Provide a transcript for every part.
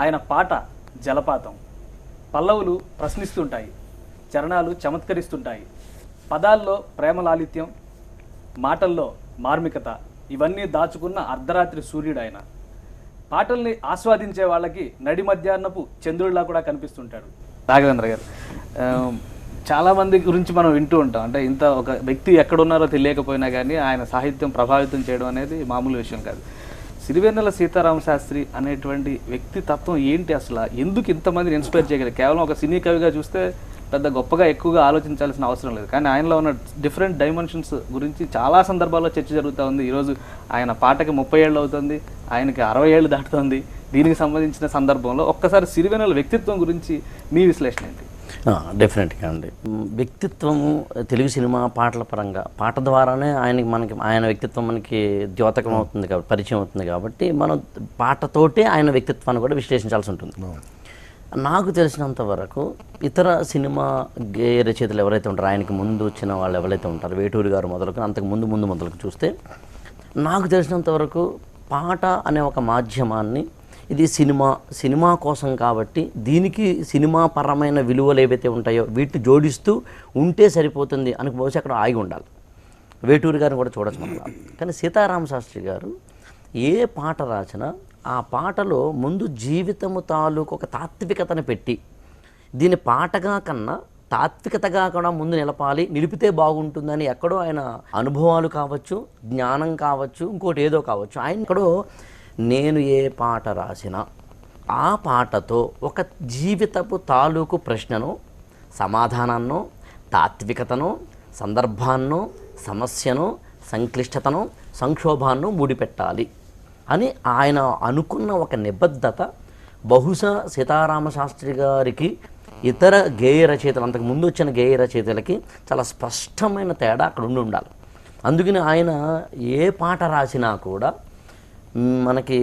ఆయన పాట జలపాతం. పల్లవులు ప్రశ్నిస్తుంటాయి చరణాలు చమత్కరిస్తుంటాయి. పదాల్లో ప్రేమలాలిత్యం మాటల్లో మార్మికత ఇవన్నీ దాచుకున్న అర్ధరాత్రి సూర్యుడు ఆయన పాటల్ని ఆస్వాదించే వాళ్ళకి నడి మధ్యాహ్నపు చంద్రుడిలా కూడా కనిపిస్తుంటాడు. రాఘవేంద్ర గారు చాలామంది చాలా మంది గురించి మనం వింటూ ఉంటాం. అంటే ఇంత ఒక వ్యక్తి ఎక్కడున్నారో తెలియకపోయినా కానీ ఆయన సాహిత్యం ప్రభావితం చేయడం అనేది మామూలు విషయం కాదు. సిరివెన్నెల సీతారామ శాస్త్రి అనేటువంటి వ్యక్తి తత్వం ఏంటి అసలు? ఎందుకు ఇంతమందిని ఇన్స్పైర్ చేయగలరు కేవలం ఒక సినీ కవిగా చూస్తే పెద్ద గొప్పగా ఎక్కువగా ఆలోచించాల్సిన అవసరం లేదు. కానీ ఆయనలో ఉన్న డిఫరెంట్ డైమెన్షన్స్ గురించి చాలా సందర్భాల్లో చర్చ జరుగుతూ ఉంది. ఈరోజు ఆయన పాటకి ముప్పై ఏళ్ళు అవుతుంది ఆయనకి అరవై ఏళ్ళు దాటుతుంది. దీనికి సంబంధించిన సందర్భంలో ఒక్కసారి సిరివెన్నెల వ్యక్తిత్వం గురించి మీ విశ్లేషణ ఏంటి? డెఫినెట్గా అండి. వ్యక్తిత్వము తెలుగు సినిమా పాటల పరంగా పాట ద్వారానే ఆయనకి మనకి ఆయన వ్యక్తిత్వం మనకి ద్యోతకం అవుతుంది కాబట్టి పరిచయం అవుతుంది కాబట్టి మనం పాటతోటే ఆయన వ్యక్తిత్వాన్ని కూడా విశ్లేషించాల్సి ఉంటుంది. నాకు తెలిసినంత వరకు ఇతర సినిమా గేయ రచయితలు ఎవరైతే ఉంటారో ఆయనకి ముందు వచ్చిన వాళ్ళు ఎవరైతే ఉంటారో వేటూరి గారు మొదలుకొని అంతకు ముందు ముందు మొదలుకు చూస్తే నాకు తెలిసినంత వరకు పాట అనే ఒక మాధ్యమాన్ని ఇది సినిమా సినిమా కోసం కాబట్టి దీనికి సినిమా పరమైన విలువలు ఏవైతే ఉంటాయో వీటిని జోడిస్తూ ఉంటే సరిపోతుంది అని బహుశా అక్కడ ఆగి ఉండాలి. వేటూరు గారిని కూడా చూడొచ్చు మనం. కానీ సీతారామ శాస్త్రి గారు ఏ పాట రాసినా ఆ పాటలో ముందు జీవితము తాలూకు ఒక తాత్వికతను పెట్టి దీని పాటగా కన్నా తాత్వికతగా కూడా ముందు నిలపాలి నిలిపితే బాగుంటుందని ఎక్కడో ఆయన అనుభవాలు కావచ్చు జ్ఞానం కావచ్చు ఇంకోటి ఏదో కావచ్చు. ఆయన ఎక్కడో నేను ఏ పాట రాసినా ఆ పాటతో ఒక జీవితపు తాలూకు ప్రశ్నను సమాధానాన్నో తాత్వికతను సందర్భాన్నో సమస్యను సంక్లిష్టతను సంక్షోభాన్ని ముడిపెట్టాలి అని ఆయన అనుకున్న ఒక నిబద్ధత బహుశా సీతారామ శాస్త్రి గారికి ఇతర గేయ రచయితలు అంతకు ముందు వచ్చిన గేయ రచయితలకి చాలా స్పష్టమైన తేడా అక్కడ ఉండి ఉండాలి. అందుకని ఆయన ఏ పాట రాసినా కూడా మనకి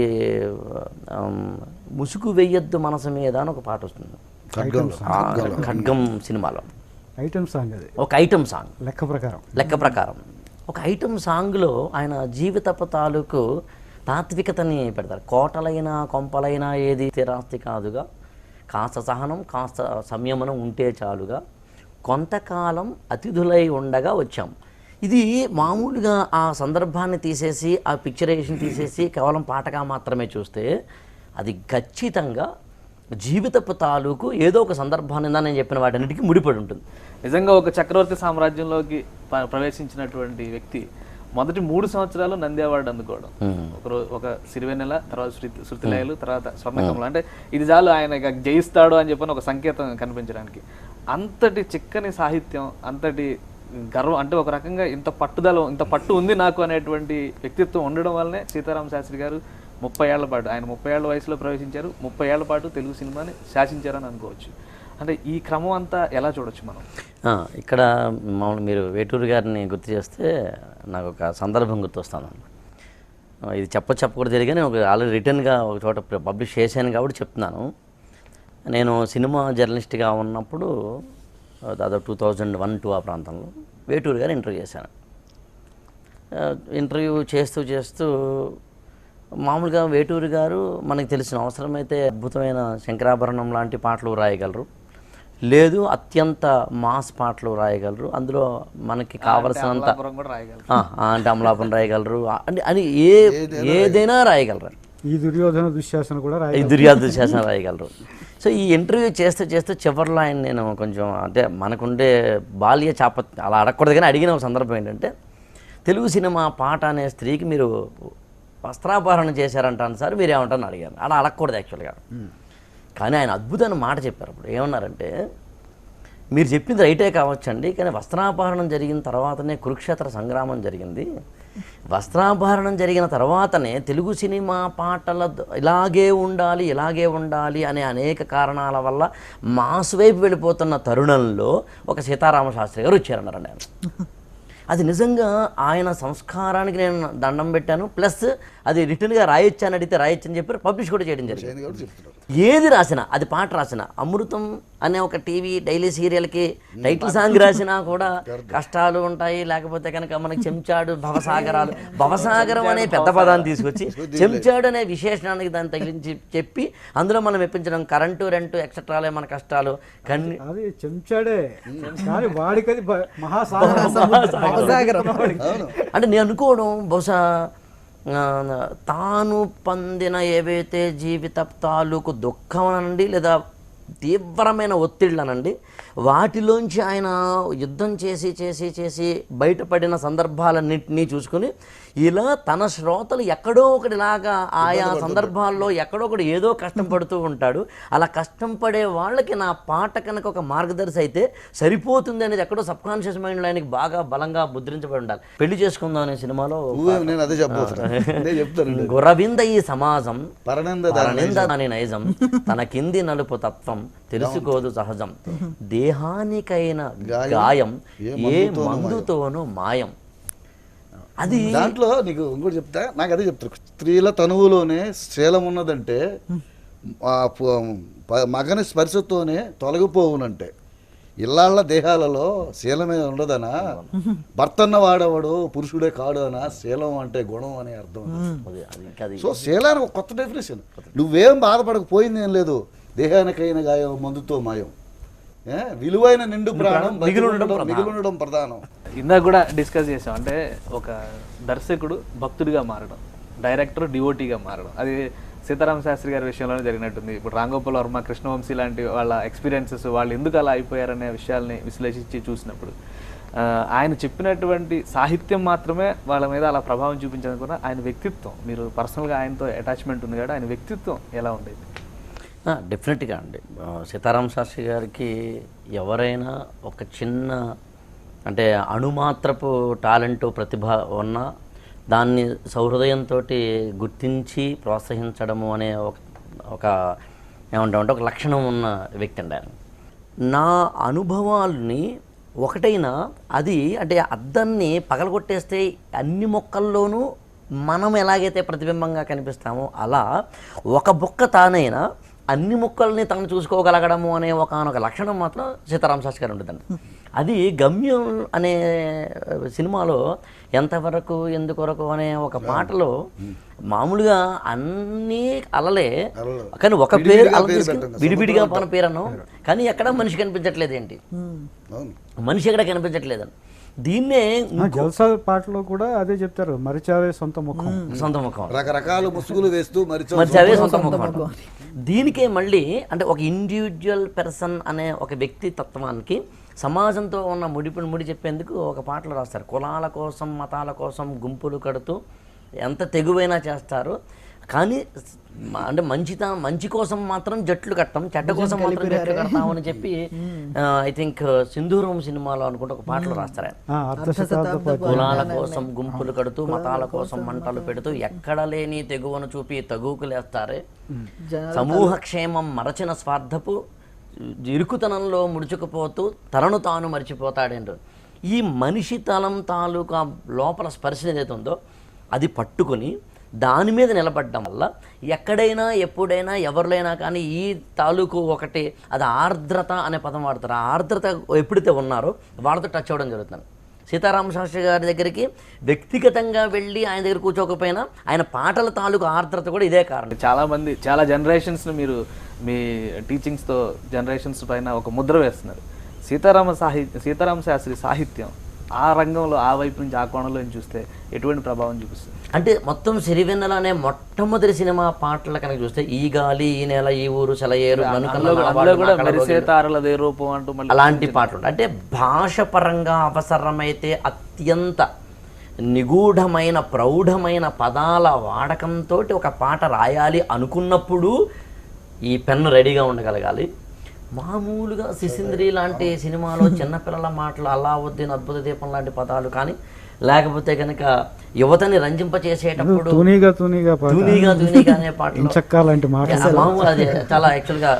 ముసుగు వెయ్యొద్దు మనసు మీద అని ఒక పాట వస్తుంది. ఖడ్గం సినిమాలో. ఐటమ్ సాంగ్ అది. ఒక ఐటమ్ సాంగ్. లెక్క ప్రకారం. లెక్క ప్రకారం. ఒక ఐటమ్ సాంగ్లో ఆయన జీవితపు తాలూకు తాత్వికతని పెడతారు. కోటలైనా కొంపలైనా ఏది స్థిరాస్తి కాదుగా. కాస్త సహనం కాస్త సంయమనం ఉంటే చాలుగా. కొంతకాలం అతిథులై ఉండగా వచ్చాం. ఇది మామూలుగా ఆ సందర్భాన్ని తీసేసి ఆ పిక్చరైజేషన్ తీసేసి కేవలం పాటగా మాత్రమే చూస్తే అది ఖచ్చితంగా జీవితపు తాలూకు ఏదో ఒక సందర్భాన్ని నేను చెప్పిన వాటన్నిటికీ ముడిపడి ఉంటుంది. నిజంగా ఒక చక్రవర్తి సామ్రాజ్యంలోకి ప్రవేశించినటువంటి వ్యక్తి మొదటి మూడు సంవత్సరాలు నంది అవార్డు అందుకోవడం ఒక ఒక సిరివెన్నెల తర్వాత శృతి శృతిలయలు తర్వాత స్వర్ణకమలం అంటే ఇది చాలు ఆయన జయిస్తాడు అని చెప్పని ఒక సంకేతం కనిపించడానికి. అంతటి చిక్కని సాహిత్యం అంతటి గర్వం అంటే ఒక రకంగా ఇంత పట్టుదల ఇంత పట్టు ఉంది నాకు అనేటువంటి వ్యక్తిత్వం ఉండడం వల్లనే సీతారామ శాస్త్రి గారు ముప్పై ఏళ్ళ పాటు ఆయన ముప్పై ఏళ్ళ వయసులో ప్రవేశించారు. ముప్పై ఏళ్ళ పాటు తెలుగు సినిమాని శాసించారని అనుకోవచ్చు. అంటే ఈ క్రమం అంతా ఎలా చూడొచ్చు మనం? ఇక్కడ మామూలు మీరు వేటూరు గారిని గుర్తు చేస్తే నాకు ఒక సందర్భం గుర్తొస్తాను ఇది చెప్ప చెప్పకూడదు తెలియదు ఒక ఆల్రెడీ రిటర్న్గా ఒక చోట పబ్లిష్ చేశాను కాబట్టి చెప్తున్నాను. నేను సినిమా జర్నలిస్ట్గా ఉన్నప్పుడు దాదాపు టూ థౌజండ్ వన్ టూ ఆ ప్రాంతంలో వేటూరు గారు ఇంటర్వ్యూ చేశాను ఇంటర్వ్యూ చేస్తూ చేస్తూ మామూలుగా వేటూరు గారు మనకి తెలిసిన అవసరమైతే అద్భుతమైన శంకరాభరణం లాంటి పాటలు రాయగలరు. లేదు అత్యంత మాస్ పాటలు రాయగలరు. అందులో మనకి కావలసినంత అంటే అమలాపం రాయగలరు. అంటే అని ఏ ఏదైనా రాయగలరు. ఈ దుర్యోధన దుశ్శాసన కూడా రాయ ఈ దుర్యాధ శాసన రాయగలరు. సో ఈ ఇంటర్వ్యూ చేస్తూ చేస్తూ చివరిలో ఆయన నేను కొంచెం అంటే మనకుండే బాల్య చాప అలా అడగకూడదు కానీ అడిగిన ఒక సందర్భం ఏంటంటే తెలుగు సినిమా పాట అనే స్త్రీకి మీరు వస్త్రాపహరణ చేశారంటాను సార్ మీరు ఏమంటారని అడిగాను. అలా అడగకూడదు యాక్చువల్గా. కానీ ఆయన అద్భుతమైన మాట చెప్పారు అప్పుడు. ఏమన్నారంటే మీరు చెప్పింది రైటే కావచ్చండి కానీ వస్త్రాపహరణం జరిగిన తర్వాతనే కురుక్షేత్ర సంగ్రామం జరిగింది. వస్త్రాపహరణం జరిగిన తర్వాతనే తెలుగు సినిమా పాటల ఇలాగే ఉండాలి ఇలాగే ఉండాలి అనే అనేక కారణాల వల్ల మాస్ వైపు వెళ్ళిపోతున్న తరుణంలో ఒక సీతారామ శాస్త్రి గారు వచ్చారన్నారండి ఆయన. అది నిజంగా ఆయన సంస్కారానికి నేను దండం పెట్టాను ప్లస్ అది రిటర్న్గా రాయొచ్చు అని అడిగితే రాయొచ్చు అని చెప్పి పబ్లిష్ కూడా చేయడం జరిగింది. ఏది రాసినా అది పాట రాసినా అమృతం అనే ఒక టీవీ డైలీ సీరియల్కి టైటిల్ సాంగ్ రాసినా కూడా కష్టాలు ఉంటాయి లేకపోతే కనుక మనకి చెంచాడు భవసాగరాలు. భవసాగరం అనే పెద్ద పదాన్ని తీసుకొచ్చి చెంచాడు అనే విశేషణానికి దాన్ని తగిలించి చెప్పి అందులో మనం మెప్పించడం కరెంటు రెంటు ఎక్సెట్రాలే మన కష్టాలు. కన్ని అది చెంచాడే. కానీ వాడికి అది బ- మహాసాగరం. అంటే నేను అనుకోవడం బహుశా తాను పొందిన ఏవైతే జీవిత తాలూకు దుఃఖం అనండి లేదా తీవ్రమైన ఒత్తిళ్ళనండి. వాటిలోంచి ఆయన యుద్ధం చేసి చేసి చేసి బయటపడిన సందర్భాలన్నింటినీ చూసుకుని ఇలా తన శ్రోతలు ఎక్కడో ఒకటిలాగా ఆయా సందర్భాల్లో ఎక్కడో ఒకటి ఏదో కష్టం పడుతూ ఉంటాడు. అలా కష్టం పడే వాళ్ళకి నా పాట కనుక ఒక మార్గదర్శి అయితే సరిపోతుంది అనేది ఎక్కడో సబ్ కాన్షియస్ మైండ్లో ఆయనకి బాగా బలంగా ముద్రించబడి ఉండాలి. పెళ్ళి చేసుకుందాం అనే సినిమాలో నేను అదే చెప్తాను గురవింద ఈ సమాజం పరనింద నైజం తన కింది నలుపు తత్వం తెలుసుకోదు సహజం. దేహానికైన గాయం ఏ మందుతోనూ మాయం. అది దాంట్లో నీకు ఇంకోటి చెప్తా నాకు అదే చెప్తారు. స్త్రీల తనువులోనే శీలం ఉన్నదంటే మగని స్పర్శతోనే తొలగిపోవునంటే ఇళ్ళ దేహాలలో శీలమే ఉండదనా? భర్తన్న వాడవాడు? పురుషుడే కాడు అనా శీలం అంటే గుణం అనే అర్థం. సో శీలానికి కొత్త డెఫినేషన్ నువ్వేం బాధపడకపోయింది ఏం లేదు. దేహానికైన గాయం మందుతో మాయం? విలువైన నిండు ప్రాణం మిగిలి ఉండడం మిగిలి ఉండడం ప్రధానం. ఇందాక కూడా డిస్కస్ చేసాం అంటే ఒక దర్శకుడు భక్తుడిగా మారడం డైరెక్టర్ డివోటీగా మారడం. అది సీతారామ శాస్త్రి గారి విషయంలోనే జరిగినట్టుంది. ఇప్పుడు రాంగోపాల్ వర్మ కృష్ణవంశీ లాంటి వాళ్ళ ఎక్స్పీరియన్సెస్ వాళ్ళు ఎందుకు అలా అయిపోయారనే విషయాల్ని విశ్లేషించి చూసినప్పుడు ఆయన చెప్పినటువంటి సాహిత్యం మాత్రమే వాళ్ళ మీద అలా ప్రభావం చూపించనుకున్న ఆయన వ్యక్తిత్వం మీరు పర్సనల్గా ఆయనతో అటాచ్మెంట్ ఉంది కదా ఆయన వ్యక్తిత్వం ఎలా ఉండేది? డెఫినెట్గా అండి. సీతారాం శాస్త్రి గారికి ఎవరైనా ఒక చిన్న అంటే అణుమాత్రపు టాలెంట్ ప్రతిభ ఉన్నా దాన్ని సౌహృదయంతో గుర్తించి ప్రోత్సహించడము అనే ఒక ఒక ఏమంటామంటే ఒక లక్షణం ఉన్న వ్యక్తి అండి ఆయన. నా అనుభవాల్ని ఒకటైనా అది అంటే అద్దాన్ని పగలగొట్టేస్తే అన్ని మొక్కల్లోనూ మనం ఎలాగైతే ప్రతిబింబంగా కనిపిస్తామో అలా ఒక బొక్క తానైనా అన్ని మొక్కల్ని తను చూసుకోగలగడము అనే ఒకనొక లక్షణం మాత్రం సీతారామ శాస్త్రి గారు ఉంటుందండి. అది గమ్యం అనే సినిమాలో ఎంతవరకు ఎందుకొరకు అనే ఒక పాటలో మామూలుగా అన్నీ అలలే. కానీ ఒక పేరు విడివిడిగా అలా. విడివిడిగా మన అన్నాం కానీ ఎక్కడ మనిషి కనిపించట్లేదు ఏంటి మనిషి ఎక్కడ కనిపించట్లేదు దీన్నే జల్సా పాటలో కూడా అదే చెప్తారు మరిచావే సొంత ముఖం. సొంత ముఖం. రకరకాల ముసుగులు వేస్తూ మరి మరి అవే సొంత ముఖం. దీనికే మళ్ళీ అంటే ఒక ఇండివిజువల్ పర్సన్ అనే ఒక వ్యక్తి తత్వానికి సమాజంతో ఉన్న ముడిపిని ముడి చెప్పేందుకు ఒక పాటలు రాస్తారు. కులాల కోసం మతాల కోసం గుంపులు కడుతూ ఎంత తెగువైనా చేస్తారు. కానీ అంటే మంచిత మంచి కోసం మాత్రం జట్లు కట్టం చెడ్డ కోసం మాత్రం జట్లు కడతామని చెప్పి ఐ థింక్ సింధూరం సినిమాలో అనుకుంటే ఒక పాటలు రాస్తారు. కులాల కోసం గుంపులు కడుతూ మతాల కోసం మంటలు పెడుతూ ఎక్కడ లేని తెగువను చూపి తగుకులేస్తారే సమూహ క్షేమం మరచిన స్వార్థపు ఇరుకుతనంలో ముడుచుకుపోతూ తనను తాను మర్చిపోతాడేంటో. ఈ మనిషి తలం తాలూకా లోపల స్పర్శ ఏదైతే ఉందో అది పట్టుకొని దాని మీద నిలబడడం వల్ల ఎక్కడైనా ఎప్పుడైనా ఎవరిలైనా కానీ ఈ తాలూకు ఒకటి అది ఆర్ద్రత అనే పదం వాడతారు. ఆ ఆర్ద్రత ఎప్పుడైతే ఉన్నారో వాళ్ళతో టచ్ అవ్వడం జరుగుతుంది. సీతారామ శాస్త్రి గారి దగ్గరికి వ్యక్తిగతంగా వెళ్ళి ఆయన దగ్గర కూర్చోకపోయినా ఆయన పాటల తాలూకు ఆర్ద్రత కూడా ఇదే కారణం. చాలామంది చాలా జనరేషన్స్ను మీరు మీ టీచింగ్స్తో జనరేషన్స్ పైన ఒక ముద్ర వేస్తున్నారు. సీతారామ సాహి సీతారామ శాస్త్రి సాహిత్యం ఆ రంగంలో ఆ వైపు నుంచి ఆ కోణంలో చూస్తే ఎటువంటి ప్రభావం చూపిస్తుంది? అంటే మొత్తం సిరివెన్నెల అనే మొట్టమొదటి సినిమా పాటలు కనుక చూస్తే ఈ గాలి ఈ నెల ఈ ఊరు సెలయేరు రూపం అంటూ అలాంటి పాటలు. అంటే భాష పరంగా అవసరమైతే అత్యంత నిగూఢమైన ప్రౌఢమైన పదాల వాడకంతో ఒక పాట రాయాలి అనుకున్నప్పుడు ఈ పెన్ను రెడీగా ఉండగలగాలి. మామూలుగా శిశింద్రి లాంటి సినిమాలో చిన్నపిల్లల మాటలు అలావుద్దీన్ అద్భుత దీపం లాంటి పదాలు కానీ లేకపోతే కనుక యువతని రంజింపచేసేటప్పుడు తూనీగా తూనీగా పాట తూనీగా తూనీగా అనే పాటలు ఇంచక్క లాంటి మాట మామూలు అది చాలా యాక్చువల్గా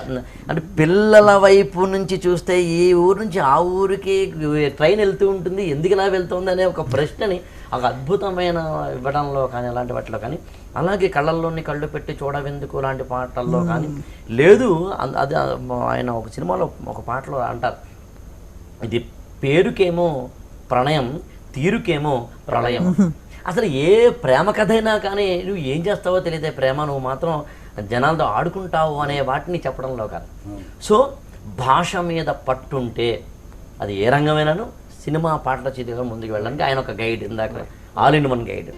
అంటే పిల్లల వైపు నుంచి చూస్తే ఈ ఊరు నుంచి ఆ ఊరికి ట్రైన్ వెళ్తూ ఉంటుంది. ఎందుకు ఇలా వెళ్తుంది అనే ఒక ప్రశ్నని ఒక అద్భుతమైన ఇవ్వడంలో కానీ అలాంటి వాటిలో కానీ అలాగే కళ్ళల్లోని కళ్ళు పెట్టి చూడవెందుకు లాంటి పాటల్లో కానీ లేదు అది ఆయన ఒక సినిమాలో ఒక పాటలో అంటారు. ఇది పేరుకేమో ప్రణయం. తీరుకేమో ప్రళయం. అసలు ఏ ప్రేమ కథ అయినా కానీ నువ్వు ఏం చేస్తావో తెలియదే ప్రేమ నువ్వు మాత్రం జనాలతో ఆడుకుంటావు అనే వాటిని చెప్పడంలో కాదు. సో భాష మీద పట్టుంటే అది ఏ రంగమైనాను? సినిమా పాటల చేతిలో ముందుకు వెళ్ళడానికి ఆయన ఒక గైడ్ ఇందాక ఆల్ ఇన్ వన్ గైడ్.